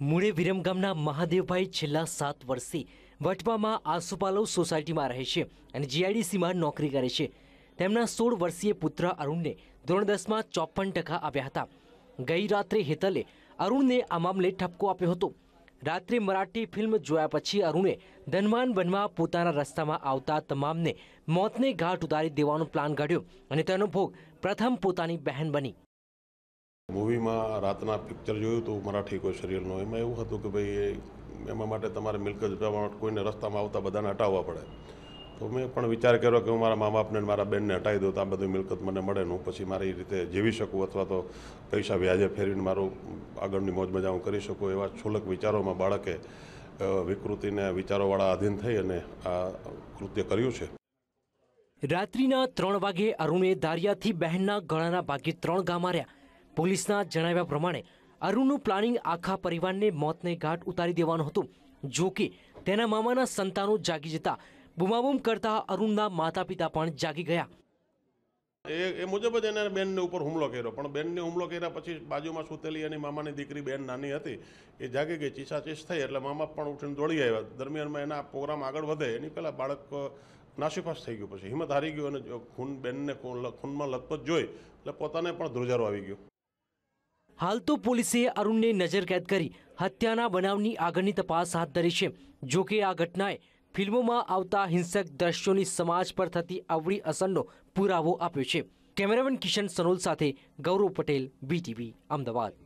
મૂળે વિરમગામના મહાદેવભાઈ છેલ્લા સાત વર્ષથી વટવામાં આસુપાલવ સોસાયટીમાં રહે છે અને જીઆઈડીસીમાં નોકરી કરે છે. તેમના સોળ વર્ષીય પુત્ર અરુણને ધોરણ દસમાં ચોપન ટકા આવ્યા હતા. ગઈ રાત્રે હેતલે અરુણને આ મામલે ઠપકો આપ્યો હતો. રાત્રે મરાઠી ફિલ્મ જોયા પછી અરુણે ધનવાન બનવા પોતાના રસ્તામાં આવતા તમામને મોતને ઘાટ ઉતારી દેવાનો પ્લાન ઘડ્યો અને તેનો ભોગ પ્રથમ પોતાની બહેન બની. મૂવીમાં રાતના પિક્ચર જોયું હતું મરાઠી કોઈ સિરિયલનું એમાં એવું હતું કે ભાઈ એમાં માટે તમારે મિલકત કોઈને રસ્તામાં આવતા બધાને હટાવવા પડે. તો મેં પણ વિચાર કર્યો કે હું મારા મા બાપને મારા બેનને હટાવી દઉં તો આ બધું મિલકત મને મળે ને હું પછી મારી રીતે જીવી શકું અથવા તો પૈસા વ્યાજે ફેરવીને મારું આગળની મોજ મજા હું કરી શકું એવા છુલક વિચારોમાં બાળકે વિકૃતિને વિચારોવાળા આધીન થઈ અને આ કૃત્ય કર્યું છે. રાત્રિના ત્રણ વાગે અરુણે દારિયાથી બહેનના ગળાના ભાગે ત્રણ ગામ માર્યા. પોલીસના જણાવ્યા પ્રમાણે, અરુણનું પ્લાનિંગ આખા પરિવારને મોતને ઘાટ ઉતારી દેવાનું હતું. જો કે, તેના મામાના સંતાનો જાગી જતા બુમાબુમ કરતા અરુણના માતા પિતા પણ જાગી ગયા. એ એ મુજબ જ એને બેનને ઉપર હુમલો કર્યો. પણ બેનને હુમલો કર્યા પછી બાજુમાં સૂતેલી એની મામાની દીકરી બેન નાની હતી, એ જાગી ગઈ, ચીસાચીસ થઈ, એટલે મામા પણ ઉઠીને દોડી આવ્યા. દરમિયાનમાં એના પ્રોગ્રામ આગળ વધે, એની પહેલાં બાળક નાસીપાસ થઈ ગયું પછી. હિંમત હારી ગયું અને ખૂન, બેનને ખૂન- ખૂનમાં લથપથ જોઈ, એટલે પોતાને પણ ધ્રુજારો આવી ગયો. હાલ તો પોલીસે અરુણને નજર કેદ કરી હત્યાના બનાવની આગળની તપાસ હાથ ધરી છે. જો કે આ ઘટનાએ ફિલ્મોમાં આવતા હિંસક દ્રશ્યોની સમાજ પર થતી અવળી અસરનો પુરાવો આપ્યો છે. કેમેરામેન કિશન સનોલ સાથે ગૌરવ પટેલ બીટીવી અમદાવાદ.